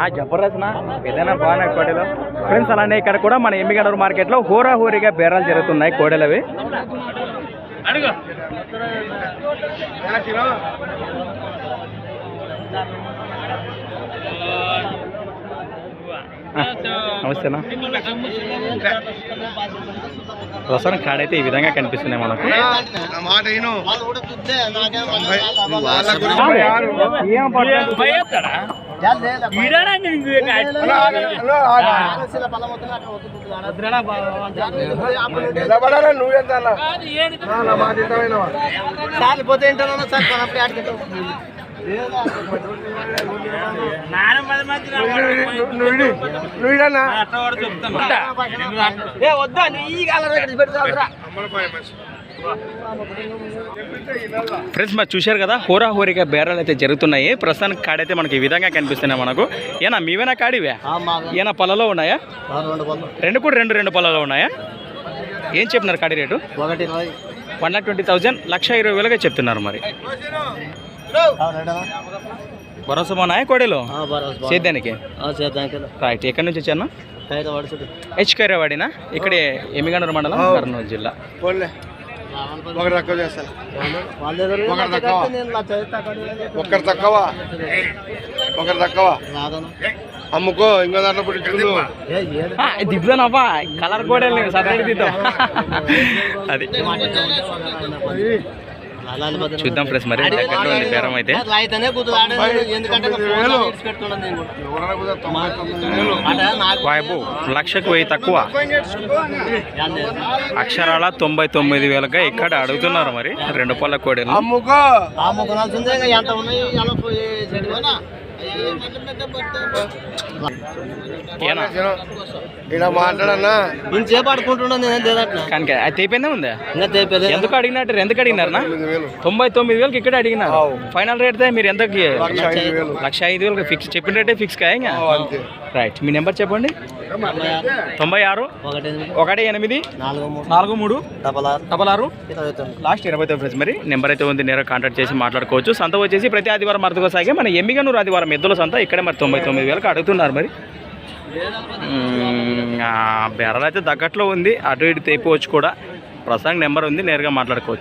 ఆ జబర్దస్త్ ఏదైనా బాగున్నాయి కోడలు? ఫ్రెండ్స్ అలానే ఇక్కడ కూడా మన ఎమ్మిగనూరు మార్కెట్లో హోరా హోరీగా బేరాలు జరుగుతున్నాయి కోడలవి. నమస్తేనా? ప్రస్తుతానికి కాడైతే ఈ విధంగా కనిపిస్తున్నాయి మనకు. ఏం. నిలబడాలా నువ్వెంత ఏంటన్నా సార్ వద్దా నీ ఈ కాలం పెడతా ఫ్రెండ్స్ మరి చూశారు కదా హోరా హోరీగా బేరాలు అయితే జరుగుతున్నాయి. ప్రస్తుతానికి కాడైతే మనకి ఈ విధంగా కనిపిస్తున్నాయి మనకు. ఏనా మీవేనా కాడివే ఏనా పొలలో ఉన్నాయా? రెండు కూడా రెండు రెండు పొలాలు ఉన్నాయా? ఏం చెప్తున్నారు కాడి rate? One lakh twenty thousand లక్ష ఇరవై వేలుగా చెప్తున్నారు మరి. భరోసా బాగున్నాయా కోడేలు? సేద్యానికి చేద్దానికి? రైట్ ఎక్కడి నుంచి వచ్చాను హెచ్ కైరావాడినా? ఇక్కడే ఎమ్మిగనూరు మండలం కర్నూలు జిల్లా. ఒకటి తక్కువ చేస్తాను ఒకటి తక్కువ ఒకటి తక్కువ. ఒకటి తక్కువ. అమ్ముకో ఇంకో దాంట్లో పుట్టించుకుందు దిద్దానవ్వా కలర్ కూడా సపరేట్ దిద్దాం అది. చూద్దాం ఫ్రెండ్స్ మరి దగ్గరలో ఉంది బేరం అయితే? కూడా. కూడా లక్షకు వెయ్యి తక్కువ? అక్షరాల తొంభై తొమ్మిది వేలుగా ఇక్కడ అడుగుతున్నారు మరి. రెండు పళ్ళ కోడలు అమ్ముకో. ఆ ముఖనాల్సిందే ఇంకా ఎంత ఉన్నాయి? ఇలా మాట్లాడన్నా. నేను చేపడుకుంటున్నాను నేను లేదట్లా? కానీ అది తెయిపోయిందే ఉందా? ఇంకా తెప్పేదే ఎందుకు అడిగినట్టు? ఎందుకు అడిగినారనా తొంభై తొమ్మిది వేలకి ఇక్కడ అడిగినారు. అవు. ఫైనల్ రేట్ మీరు ఎంతకి? లక్ష ఐదు వేలు. లక్ష ఐదు వేలకు ఫిక్స్ చెప్పిన రేటే ఫిక్స్ కాయ రైట్ మీ నెంబర్ చెప్పండి. తొంభై ఆరు ఒకటి ఎనిమిది నాలుగు మూడు. నాలుగు మూడు డబల్ ఆరు. లాస్ట్ ఇరవై తొమ్మిది. మరి నెంబర్ అయితే ఉంది నేరుగా కాంటాక్ట్ చేసి మాట్లాడుకోవచ్చు. సంత వచ్చేసి ప్రతి ఆదివారం అర్థగా సాగే మన ఎమ్మిగనూరు ఆదివారం ఎద్దుల సంత. ఇక్కడే మరి తొంభై తొమ్మిది వేలకు అడుగుతున్నారు మరి. మ్మ్, అయితే తగ్గట్లో ఉంది. అటు ఇటు తెప్పవచ్చు కూడా. ప్రస్తుతానికి నెంబర్ ఉంది నేరుగా మాట్లాడుకోవచ్చు.